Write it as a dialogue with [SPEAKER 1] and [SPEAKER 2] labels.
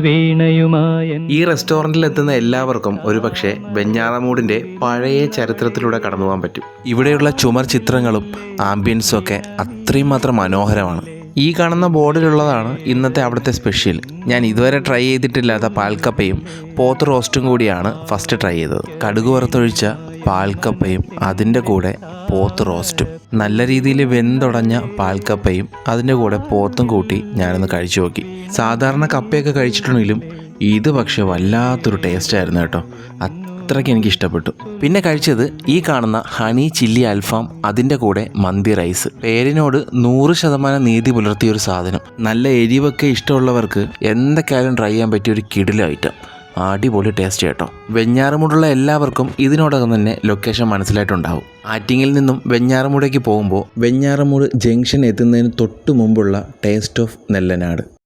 [SPEAKER 1] വീണയുമായ
[SPEAKER 2] ഈ റെസ്റ്റോറന്റിൽ എത്തുന്ന എല്ലാവർക്കും ഒരുപക്ഷെ ബെഞ്ഞാറമൂടിന്റെ പഴയ ചരിത്രത്തിലൂടെ കടന്നു പോകാൻ പറ്റും. ഇവിടെയുള്ള ചുമർ ചിത്രങ്ങളും ആംബിയൻസും ഒക്കെ അത്രയും മാത്രം മനോഹരമാണ്. ഈ കാണുന്ന ബോർഡിലുള്ളതാണ് ഇന്നത്തെ അവിടുത്തെ സ്പെഷ്യൽ ഞാൻ ഇതുവരെ ട്രൈ ചെയ്തിട്ടില്ലാത്ത പാൽക്കപ്പയും പോത്ത് റോസ്റ്റും കൂടിയാണ് ഫസ്റ്റ് ട്രൈ ചെയ്തത്. കടുക് വറുത്തൊഴിച്ച പാൽക്കപ്പയും അതിന്റെ കൂടെ പോത്ത് റോസ്റ്റും. നല്ല രീതിയിൽ വെന്തുടഞ്ഞ പാൽക്കപ്പയും അതിന്റെ കൂടെ പോത്തും കൂട്ടി ഞാനൊന്ന് കഴിച്ചു നോക്കി. സാധാരണ കപ്പയൊക്കെ കഴിച്ചിട്ടുണ്ടെങ്കിലും ഇത് പക്ഷേ വല്ലാത്തൊരു ടേസ്റ്റ് ആയിരുന്നു കേട്ടോ. അത്രയ്ക്ക് എനിക്ക് ഇഷ്ടപ്പെട്ടു പിന്നെ കഴിച്ചത് ഈ കാണുന്ന ഹണി ചില്ലി അൽഫാം അതിന്റെ കൂടെ മന്തി റൈസ്. പേരിനോട് നൂറ് ശതമാനം നീതി പുലർത്തിയ ഒരു സാധനം. നല്ല എരിവൊക്കെ ഇഷ്ടമുള്ളവർക്ക് എന്തൊക്കെയായാലും ട്രൈ ചെയ്യാൻ പറ്റിയ ഒരു കിടില ഐറ്റം. അടിപൊളി ടേസ്റ്റ് കേട്ടോ. വെഞ്ഞാറമൂടുള്ള എല്ലാവർക്കും ഇതിനോടകം തന്നെ ലൊക്കേഷൻ മനസ്സിലായിട്ടുണ്ടാവും. ആറ്റിങ്ങിൽ നിന്നും വെഞ്ഞാറമൂടേക്ക് പോകുമ്പോൾ വെഞ്ഞാറമൂട് ജംഗ്ഷൻ എത്തുന്നതിന് തൊട്ട് മുമ്പുള്ള ടേസ്റ്റ് ഓഫ് നെല്ലനാട്.